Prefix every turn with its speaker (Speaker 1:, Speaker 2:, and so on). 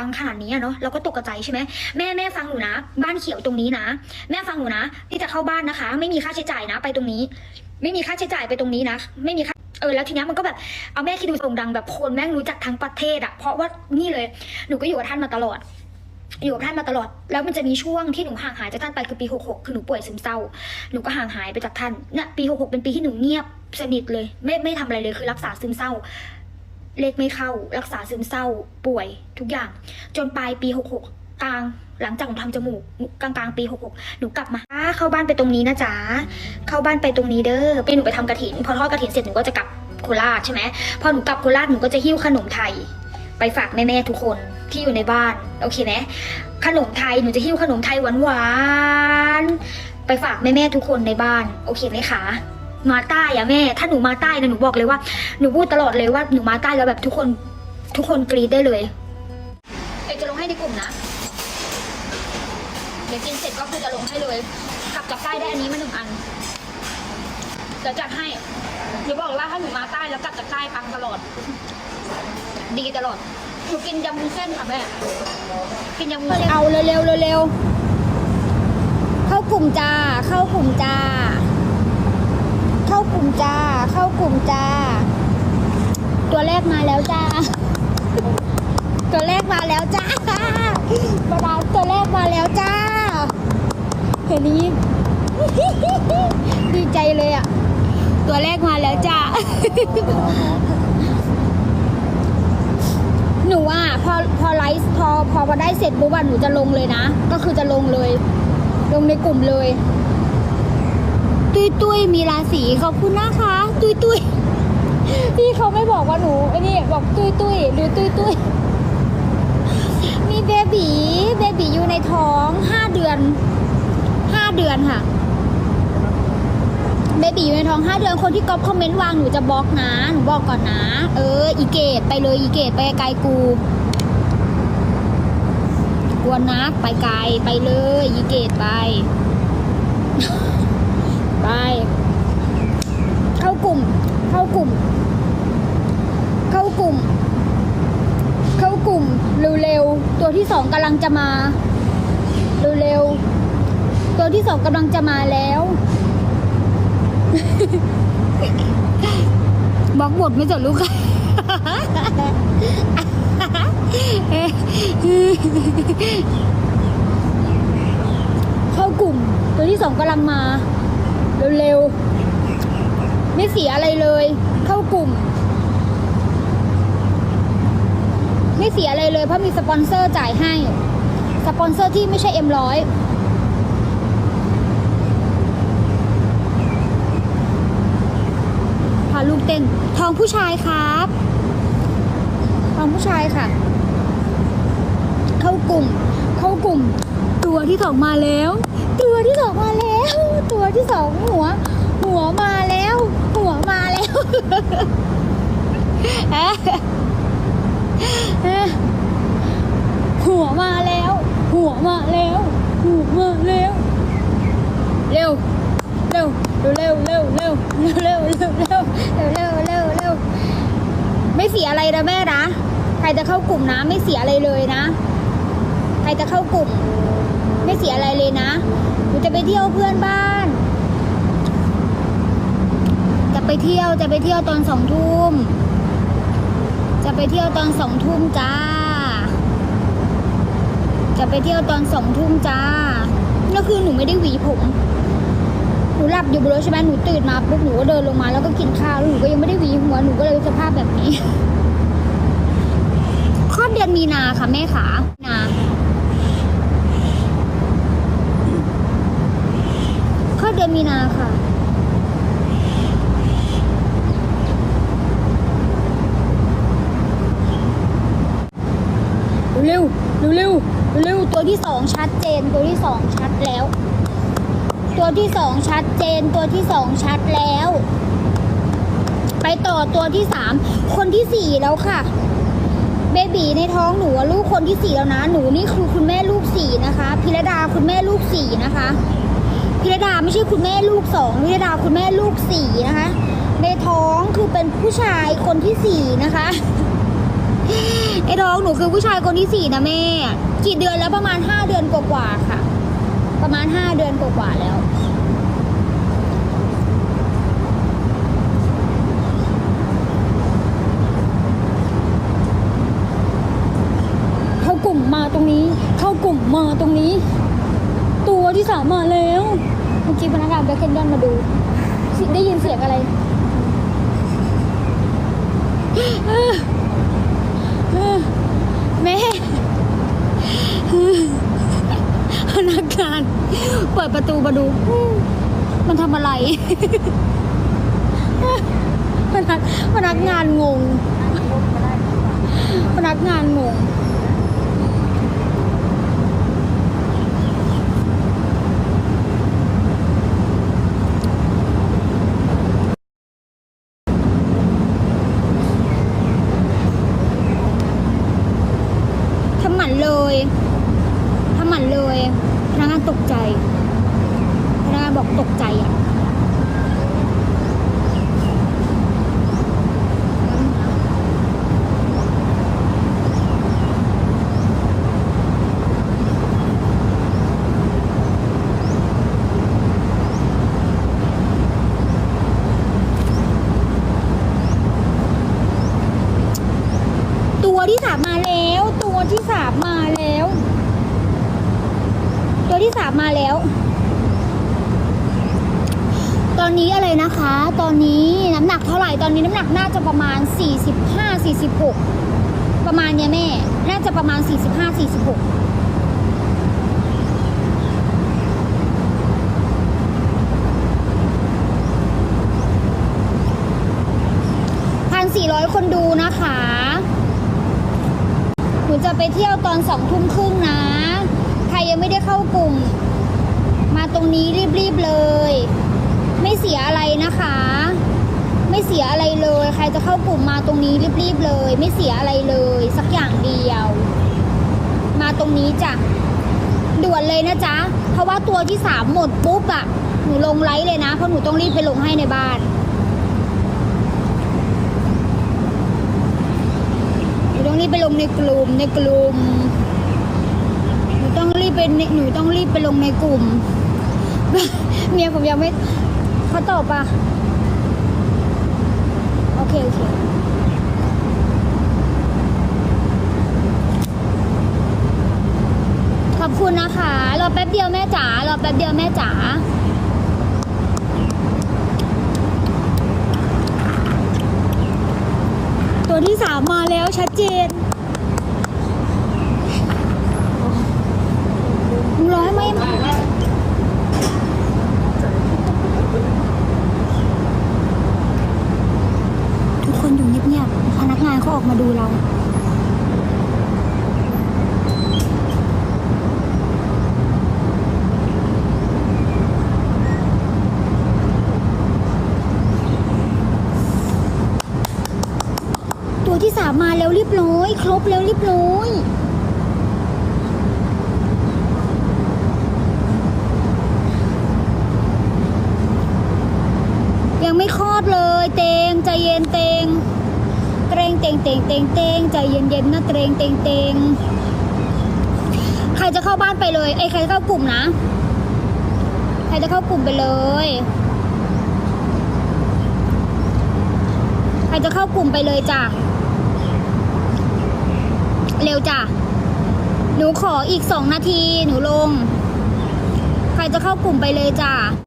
Speaker 1: ปังขนาดนี้อะเนาะเราก็ตกใจใช่ไหมแม่แม่ฟังหนูนะ บ้านเขียวตรงนี้นะ แม่ฟังหนูนะที่จะเข้าบ้านนะคะ ไม่มีค่าใช้จ่ายนะ ไปตรงนี้ ไม่มีค่าใช้จ่ายไปตรงนี้นะ ไม่มีค่าเออแล้วทีนี้มันก็แบบเอาแม่คิดดูโด่งดังแบบคนแม่งรู้จักทั้งประเทศอะเพราะว่านี่เลยหนูก็อยู่กับท่านมาตลอดอยู่กับท่านมาตลอด แล้วมันจะมีช่วงที่หนูห่างหายจากท่านไปคือปี 66 คือหนูป่วยซึมเศร้า หนูก็ห่างหายไปจากท่านเนี่ยปี 66 เป็นปีที่หนูเงียบสนิทเลย ไม่ไม่ทำอะไรเลยคือรักษาซึมเศร้า เลขไม่เข้า รักษาซึมเศร้า ป่วยทุกอย่าง จนปลายปี 66กลางหลังจากหนูทำจมูกกลางกลางๆปี 66 หนูกลับมาเข้าบ้านไปตรงนี้นะจ๊ะเข้าบ้านไปตรงนี้เด้อไปหนูไปทำกระถิน พอทอดกระถินเสร็จหนูก็จะกลับโคราชใช่ไหมพอหนูกลับโคราชหนูก็จะหิ้วขนมไทย ไปฝากแม่ๆทุกคนที่อยู่ในบ้านโอเคไหมขนมไทยหนูจะหิ้วขนมไทยหวานๆไปฝากแม่ๆทุกคนในบ้าน โอเคไหมคะ มาใต้อะแม่ ถ้าหนูมาใต้นะหนูบอกเลยว่าหนูพูดตลอดเลยว่าหนูมาใต้แล้วแบบทุกคนทุกคนกรีดได้เลยเดี๋ยวจะลงให้ในกลุ่มนะ เดี๋ยวกินเสร็จก็คือจะลงให้เลยกลับจากใต้ได้อันนี้มาหนึ่งอันเดี๋ยวจัดให้หนูบอกเลยว่าถ้าหนูมาใต้แล้วกลับจากใต้ปังตลอด ดีตลอดหนูกินยำวุ้นเส้นค่ะแม่กินยำวุ้นเส้น
Speaker 2: เอาเร็วเร็วเข้ากลุ่มจ้าเข้ากลุ่มจ้า เข้ากลุ่มจ้า เข้ากลุ่มจ้า ตัวแรกมาแล้วจ้า ตัวแรกมาแล้วจ้าบาดาตัวแรกมาแล้วจ้า เห็นนี้ดีใจเลยอะ ตัวแรกมาแล้วจ้า หนูอะพอพอไลฟ์พอพอพอได้เสร็จปุ๊บอะหนูจะลงเลยนะ ก็คือจะลงเลย ลงในกลุ่มเลย ตุยตุยมีราศีขอบคุณนะคะ ตุยตุยพี่เขาไม่บอกว่าหนูไอ้นี่บอกตุยตุยหรือตุยตุยมีเบบีเบบีอยู่ในท้องห้าเดือนห้าเดือนค่ะเบบีอยู่ในท้องห้าเดือนคนที่ก๊อปคอมเมนต์วางหนูจะบล็อกนะหนูบอกก่อนนะ เออ อีเกตไปเลยอีเกตไปไกลกูกวนนักไปไกลไปเลยอีเกตไป ไป เข้ากลุ่ม เข้ากลุ่ม เข้ากลุ่ม เข้ากลุ่มเร็วๆตัวที่สองกำลังจะมาเร็วๆตัวที่สองกำลังจะมาแล้วบล็อกบทไม่สนลูกเข้ากลุ่ม ตัวที่สองกำลังมา เร็วๆ ไม่เสียอะไรเลย เข้ากลุ่ม ไม่เสียอะไรเลยเพราะมีสปอนเซอร์จ่ายให้ สปอนเซอร์ที่ไม่ใช่เอ็มร้อยพาลูกเต้น ทองผู้ชายครับ ทองผู้ชายค่ะ เข้ากลุ่ม เข้ากลุ่ม ตัวที่สองมาแล้ว ที่สองมาแล้ว ตัวที่สองหัว หัวมาแล้ว หัวมาแล้วเอ๊ะเอ๊ะหัวมาแล้ว หัวมาแล้วหัวมาแล้วเร็วเร็วเร็วเร็วเร็วเร็วเร็วเร็วเร็วเร็วเร็วเร็วไม่เสียอะไรนะแม่นะใครจะเข้ากลุ่มนะไม่เสียอะไรเลยนะ ใครจะเข้ากลุ่ม ไม่เสียอะไรเลยนะหนูจะไปเที่ยวเพื่อนบ้าน จะไปเที่ยวจะไปเที่ยวตอนสองทุ่มจะไปเที่ยวตอนสองทุ่มจ้า จะไปเที่ยวตอนสองทุ่มจ้าก็คือหนูไม่ได้หวีผมหนูหลับอยู่บนรถใช่ไหมหนูตื่นมาปุ๊บหนูก็เดินลงมาแล้วก็กินข้าวแล้วหนูก็ยังไม่ได้หวีหัวหนูก็เลยสภาพแบบนี้คลอดเดือนมีนาค่ะแม่ขานาคลอดเดือน มีนาค่ะเร็วเร็วเร็วเร็วตัวที่สองชัดเจนตัวที่สองชัดแล้ว ตัวที่สองชัดเจนตัวที่สองชัดแล้ว ไปต่อตัวที่สามคนที่สี่แล้วค่ะ เบบีในท้องหนูลูกคนที่สี่แล้วนะ หนูนี่คือคุณแม่ลูกสี่นะคะพิรดาคุณแม่ลูกสี่นะคะ ไม่ใช่คุณแม่ลูกสองวิรดาคุณแม่ลูกสี่นะคะ ในท้องคือเป็นผู้ชายคนที่สี่นะคะไอ้ท้องหนูคือผู้ชายคนที่สี่นะแม่ กี่เดือนแล้วประมาณห้าเดือนกว่าๆค่ะ ประมาณห้าเดือนกว่าๆแล้ว เข้ากลุ่มมาตรงนี้ เข้ากลุ่มมาตรงนี้ ตัวที่สามมาแล้ว จีพนักงานแบ็คเคนดอนมาดู ได้ยินเสียงอะไรแม่พนักงานเปิดประตูมาดู มันทำอะไรพนักพนักงานงง พนักงานงง มันเลยทำหมันเลยพนักงานตกใจพนักงานบอกตกใจอะ ตัวที่สามมาแล้ว ตัวที่สามมาแล้ว ตัว ที่สามมาแล้ว ตอนนี้อะไรนะคะ ตอนนี้น้ำหนักเท่าไหร่ ตอนนี้น้ำหนักน่าจะประมาณ 45 46 ประมาณเนี้ยแม่ น่าจะประมาณ 45 46พันสี่ร้อยคนดูนะคะ หนูจะไปเที่ยวตอนสองทุ่มครึ่งนะ ยังไม่ได้เข้ากลุ่ม มาตรงนี้รีบๆเลย ไม่เสียอะไรนะคะ ไม่เสียอะไรเลย ใครจะเข้ากลุ่มมาตรงนี้รีบๆเลย ไม่เสียอะไรเลย สักอย่างเดียว มาตรงนี้จ้ะด่วนเลยนะจ๊ะ เพราะว่าตัวที่สามหมดปุ๊บอะหนูลงไลฟ์เลยนะ เพราะหนูต้องรีบไปลงให้ในบ้านหนูต้องรีบไปลงในกลุ่มในกลุ่ม บไปในหนูต้องรีบไปลงในกลุ่ม เมียผมยังไม่เขาตอบปะโอเค โอเคขอบคุณนะคะรอแป๊บเดียวแม่จ๋ารอแป๊บเดียวแม่จ๋าตัวที่สามมาแล้วชัดเจนมึงร้อย ไหมทุกคนอยู่เงียบๆพนักงานเขาออกมาดูเราตัวที่สามมาแล้วเรียบร้อย ครบแล้วเรียบร้อย ไม่คลอดเลย เตงใจเย็นเตงเตรงเตงเตงเตงเตงใจเย็นเย็นนะเตงเตงเตงใครจะเข้าบ้านไปเลยไอ้ใครจะเข้ากลุ่มนะ ใครจะเข้ากลุ่มไปเลย ใครจะเข้ากลุ่มไปเลยจ้ะเร็วจ้ะหนูขออีกสองนาทีหนูลง ใครจะเข้ากลุ่มไปเลยจ้ะ